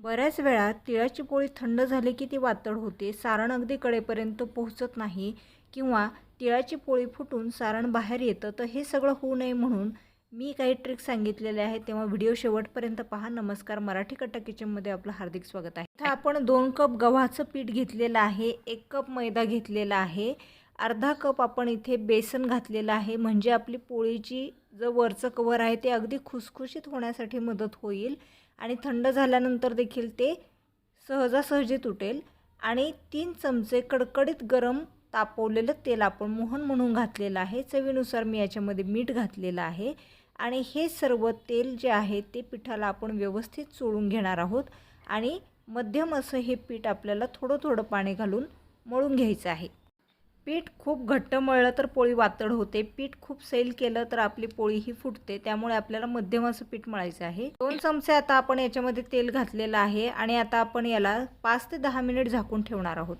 बऱ्याच वेळा तिळाची पोळी थंड झाली की ती वातड होते सारण अगदी कडेपर्यंत पोहोचत नाही किंवा तिळाची पोळी फुटून सारण बाहेर येतं तर हे सगळं होऊ नये म्हणून मी काही ट्रिक सांगितलेले आहे तेव्हा व्हिडिओ शेवटपर्यंत पहा. नमस्कार. मराठी कट्टा किचनमध्ये आपलं हार्दिक स्वागत आहे. इथं आपण दोन कप गव्हाचं पीठ घेतलेलं आहे एक कप मैदा घेतलेला आहे अर्धा कप आपण इथे बेसन घातलेलं आहे. म्हणजे आपली पोळीची जो वरचं कवर आहे ते अगदी खुसखुशीत होण्यासाठी मदत होईल. आणि थंड झाल्यानंतर देखील ते सहजासहजी तुटेल. आणि तीन चमचे कडकडीत गरम तापवलेलं तेल आपण मोहन म्हणून घातलेलं आहे. चवीनुसार मी याच्यामध्ये मीठ घातलेलं आहे. आणि हे सर्व तेल जे आहे ते पिठाला आपण व्यवस्थित चोळून घेणार आहोत. आणि मध्यम असं हे पीठ आपल्याला थोडं थोडं पाणी घालून मळून घ्यायचं आहे. पीठ खूप घट्ट मळलं तर पोळी वातड होते. पीठ खूप सैल केलं तर आपली पोळी ही फुटते. त्यामुळे आपल्याला मध्यम असं पीठ मळायचं आहे. दोन चमचे आता आपण याच्यामध्ये तेल घातलेलं आहे आणि आता आपण याला पाच ते दहा मिनिट झाकून ठेवणार आहोत.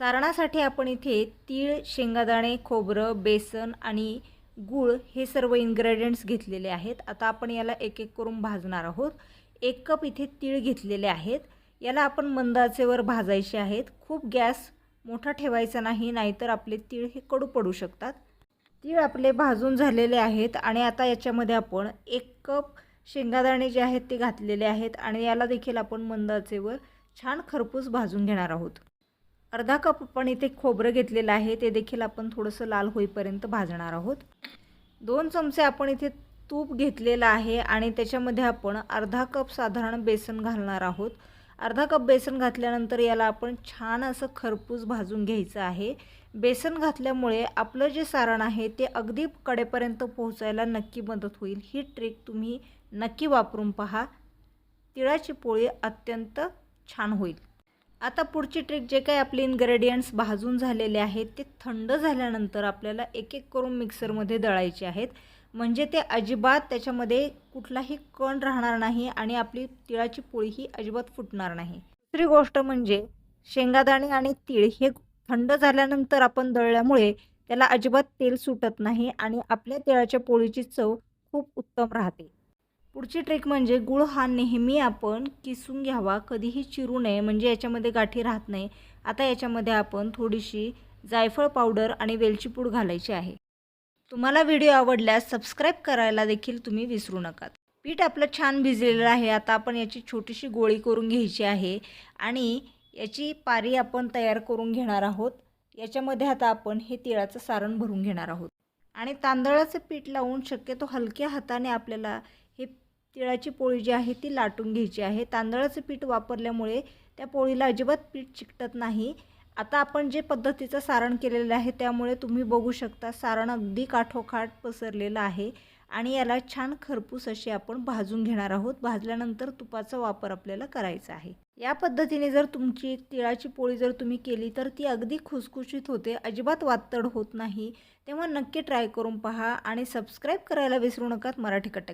सारणासाठी आपण इथे तीळ शेंगादाणे खोबरं बेसन आणि गूळ हे सर्व इन्ग्रेडियंट्स घेतलेले आहेत. आता आपण याला एक एक करून भाजणार आहोत. एक कप इथे तीळ घेतलेले आहेत. याला आपण मंदाचेवर भाजायचे आहेत. खूप गॅस मोठा ठेवायचा नाही नाहीतर आपले तीळ हे कडू पडू शकतात. तीळ आपले भाजून झालेले आहेत आणि आता याच्यामध्ये आपण एक कप शेंगादाणे जे आहेत ते घातलेले आहेत आणि याला देखील आपण मंदाचेवर छान खरपूस भाजून घेणार आहोत. अर्धा कप आपण इथे खोबरं घेतलेलं आहे ते देखील आपण थोडंसं लाल होईपर्यंत भाजणार आहोत. दोन चमचे आपण इथे तूप घेतलेलं आहे आणि त्याच्यामध्ये आपण अर्धा कप साधारण बेसन घालणार आहोत. अर्धा कप बेसन घातल्यानंतर याला आपण छान असं खरपूस भाजून घ्यायचं आहे. बेसन घातल्यामुळे आपलं जे सारण आहे ते अगदी कडेपर्यंत पोहोचायला नक्की मदत होईल. ही ट्रिक तुम्ही नक्की वापरून पहा. तिळाची पोळी अत्यंत छान होईल. आता पुढची ट्रिक जे काही आपले इन्ग्रेडियंट्स भाजून झालेले आहेत ते थंड झाल्यानंतर आपल्याला एक एक करून मिक्सरमध्ये दळायचे आहेत. म्हणजे ते अजिबात त्याच्यामध्ये कुठलाही कण राहणार नाही आणि आपली तिळाची पोळी ही अजिबात फुटणार नाही. दुसरी गोष्ट म्हणजे शेंगादाणे आणि तीळ हे थंड झाल्यानंतर आपण दळल्यामुळे त्याला अजिबात तेल सुटत नाही आणि आपल्या तिळाच्या पोळीची चव खूप उत्तम राहते. पुढची ट्रिक म्हणजे गुळ हा नेहमी आपण किसून घ्यावा कधीही चिरू नये म्हणजे याच्यामध्ये गाठी राहत नाही. आता याच्यामध्ये आपण थोडीशी जायफळ पावडर आणि वेलची पूड घालायची आहे. तुम्हाला व्हिडिओ आवडल्यास सबस्क्राईब करायला देखील तुम्ही विसरू नका. पीठ आपलं छान भिजलेलं आहे. आता आपण याची छोटीशी गोळी करून घ्यायची आहे आणि याची पारी आपण तयार करून घेणार आहोत. याच्यामध्ये आता आपण हे तिळाचं सारण भरून घेणार आहोत. आणि तांदळाचं पीठ लावून शक्यतो हलक्या हाताने आपल्याला हे तिळाची पोळी जी आहे ती लाटून घ्यायची आहे. तांदळाचं पीठ वापरल्यामुळे त्या पोळीला अजिबात पीठ चिकटत नाही. आता आपण जे पद्धतीचं सारण केलेलं आहे त्यामुळे तुम्ही बघू शकता सारण अगदी काठोकाठ पसरलेलं आहे आणि याला छान खरपूस अशी आपण भाजून घेणार आहोत. भाजल्यानंतर तुपाचा वापर आपल्याला करायचा आहे. या पद्धतीने जर तुमची तिळाची पोळी जर तुम्ही केली तर ती अगदी खुसखुशीत होते अजिबात वातड होत नाही. तेव्हा नक्की ट्राय करून पहा आणि सबस्क्राईब करायला विसरू नका मराठी कट्टा